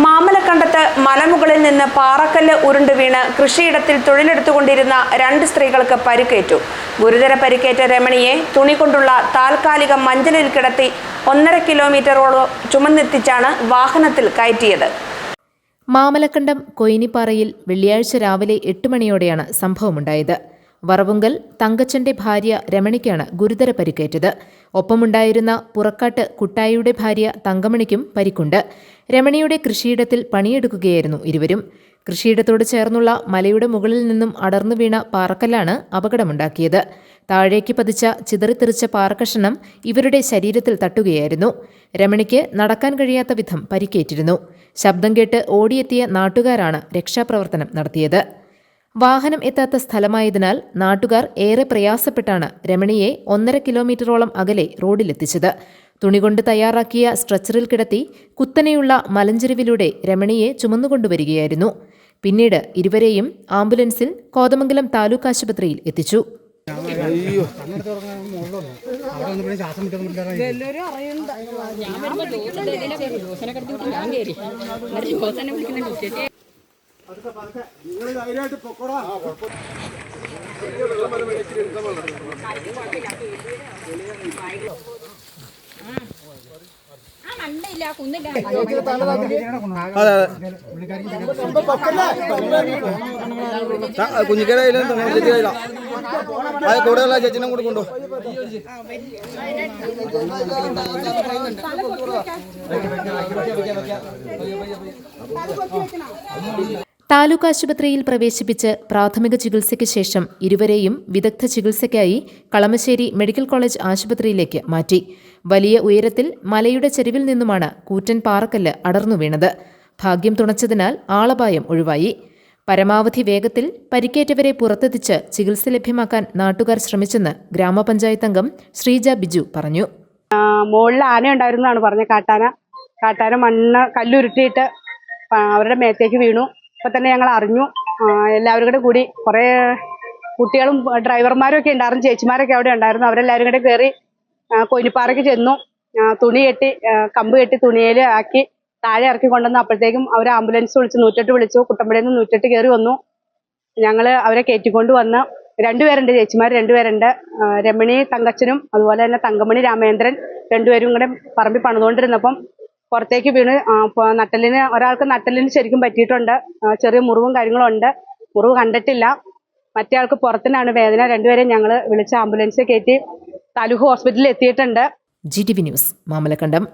മാമലക്കണ്ടത്ത് മലമുകളിൽ നിന്ന് പാറക്കല്ല് ഉരുണ്ട് വീണ് കൃഷിയിടത്തിൽ തൊഴിലെടുത്തുകൊണ്ടിരുന്ന രണ്ട് സ്ത്രീകൾക്ക് പരിക്കേറ്റു. ഗുരുതര പരിക്കേറ്റ രമണിയെ തുണി കൊണ്ടുള്ള താൽക്കാലിക മഞ്ചലിൽ കിടത്തി ഒന്നര കിലോമീറ്ററോളം ചുമന്നെത്തിച്ചാണ് വാഹനത്തിൽ കയറ്റിയത്. മാമലക്കണ്ടം കൊയിനിപ്പാറയിൽ വെള്ളിയാഴ്ച രാവിലെ എട്ട് മണിയോടെയാണ് സംഭവമുണ്ടായത്. വറവുങ്കൽ തങ്കച്ചന്റെ ഭാര്യ രമണിക്കാണ് ഗുരുതര പരിക്കേറ്റത്. ഒപ്പമുണ്ടായിരുന്ന പുറക്കാട്ട് കുട്ടായിയുടെ ഭാര്യ തങ്കമണിക്കും പരിക്കുണ്ട്. രമണിയുടെ കൃഷിയിടത്തിൽ പണിയെടുക്കുകയായിരുന്നു ഇരുവരും. കൃഷിയിടത്തോട് ചേർന്നുള്ള മലയുടെ മുകളിൽ നിന്നും അടർന്നു വീണ പാറക്കല്ലാണ് അപകടമുണ്ടാക്കിയത്. താഴേക്ക് പതിച്ച ചിതറിത്തെറിച്ച പാറക്കഷണം ഇവരുടെ ശരീരത്തിൽ തട്ടുകയായിരുന്നു. രമണിക്ക് നടക്കാൻ കഴിയാത്ത വിധം പരിക്കേറ്റിരുന്നു. ശബ്ദം കേട്ട് ഓടിയെത്തിയ നാട്ടുകാരാണ് രക്ഷാപ്രവർത്തനം നടത്തിയത്. വാഹനം എത്താത്ത സ്ഥലമായതിനാൽ നാട്ടുകാർ ഏറെ പ്രയാസപ്പെട്ടാണ് രമണിയെ ഒന്നര കിലോമീറ്ററോളം അകലെ റോഡിലെത്തിച്ചത്. തുണികൊണ്ട് തയ്യാറാക്കിയ സ്ട്രെച്ചറിൽ കിടത്തി കുത്തനെയുള്ള മലഞ്ചെരുവിലൂടെ രമണിയെ ചുമന്നുകൊണ്ടുവരികയായിരുന്നു. പിന്നീട് ഇരുവരെയും ആംബുലൻസിൽ കോതമംഗലം താലൂക്ക് ആശുപത്രിയിൽ എത്തിച്ചു. കയറി എന്നിട്ട് ജോസനെ വിളിക്കുന്നുണ്ട് ആ മണ്ടയില്ല കുന്നില്ല കുഞ്ഞിക്കയുടെ കയ്യിലും ചേച്ചി കയ്യിലാ അത് കൂടെയുള്ള ചേച്ചിനെ കൂടെ കൊണ്ടു താലൂക്ക് ആശുപത്രിയിൽ പ്രവേശിപ്പിച്ച് പ്രാഥമിക ചികിത്സയ്ക്ക് ശേഷം ഇരുവരെയും വിദഗ്ധ ചികിത്സയ്ക്കായി കളമശ്ശേരി മെഡിക്കൽ കോളേജ് ആശുപത്രിയിലേക്ക് മാറ്റി. വലിയ ഉയരത്തിൽ മലയുടെ ചെരുവിൽ നിന്നുമാണ് കൂറ്റൻ പാറക്കല്ല് അടർന്നു വീണത്. ഭാഗ്യം തുണച്ചതിനാൽ ആളപായം ഒഴിവായി. പരമാവധി വേഗത്തിൽ പരിക്കേറ്റവരെ പുറത്തെത്തിച്ച് ചികിത്സ ലഭ്യമാക്കാൻ നാട്ടുകാർ ശ്രമിച്ചെന്ന് ഗ്രാമപഞ്ചായത്ത് അംഗം ശ്രീജ ബിജു പറഞ്ഞു. മുകളിൽ ആന ഉണ്ടായിരുന്നാണ് പറഞ്ഞ കാട്ടാന കാട്ടാന മണ്ണ് കല്ലുരുട്ടിയിട്ട് അവരുടെ മേത്തേക്ക് വീണു. അപ്പൊ തന്നെ ഞങ്ങൾ അറിഞ്ഞു എല്ലാവരും കൂടെ കൂടി കുറേ കുട്ടികളും ഡ്രൈവർമാരും ഒക്കെ ഉണ്ടായിരുന്നു ചേച്ചിമാരൊക്കെ അവിടെ ഉണ്ടായിരുന്നു. അവരെല്ലാവരും കൂടെ കയറി കൊയിനിപ്പാറയ്ക്ക് ചെന്നു. തുണി കെട്ടി കമ്പ് കെട്ടി തുണിയിൽ ആക്കി താഴെ ഇറക്കി കൊണ്ടുവന്ന്. അപ്പോഴത്തേക്കും അവർ ആംബുലൻസ് വിളിച്ച് നൂറ്റെട്ട് വിളിച്ചു. കുട്ടമ്പടിയിൽ നിന്ന് നൂറ്റെട്ട് കയറി വന്നു. ഞങ്ങൾ അവരെ കയറ്റിക്കൊണ്ട് വന്ന് രണ്ടുപേരുണ്ട് ചേച്ചിമാർ രണ്ടുപേരുണ്ട്. രമണി തങ്കച്ചനും അതുപോലെ തന്നെ തങ്കമണി രാമേന്ദ്രൻ രണ്ടുപേരും കൂടെ പറമ്പിൽ പണിതുകൊണ്ടിരുന്നപ്പം പുറത്തേക്ക് വീണ് നട്ടലിന് ഒരാൾക്ക് നട്ടലിന് ശരിക്കും പറ്റിയിട്ടുണ്ട്. ചെറിയ മുറിവും കാര്യങ്ങളും ഉണ്ട് മുറിവ് കണ്ടിട്ടില്ല. മറ്റേ ആൾക്ക് പുറത്തിനാണ് വേദന. രണ്ടുപേരെയും ഞങ്ങൾ വിളിച്ച ആംബുലൻസിൽ കയറ്റി താലൂക്ക് ഹോസ്പിറ്റലിൽ എത്തിയിട്ടുണ്ട്. G T V news Mamalakandam.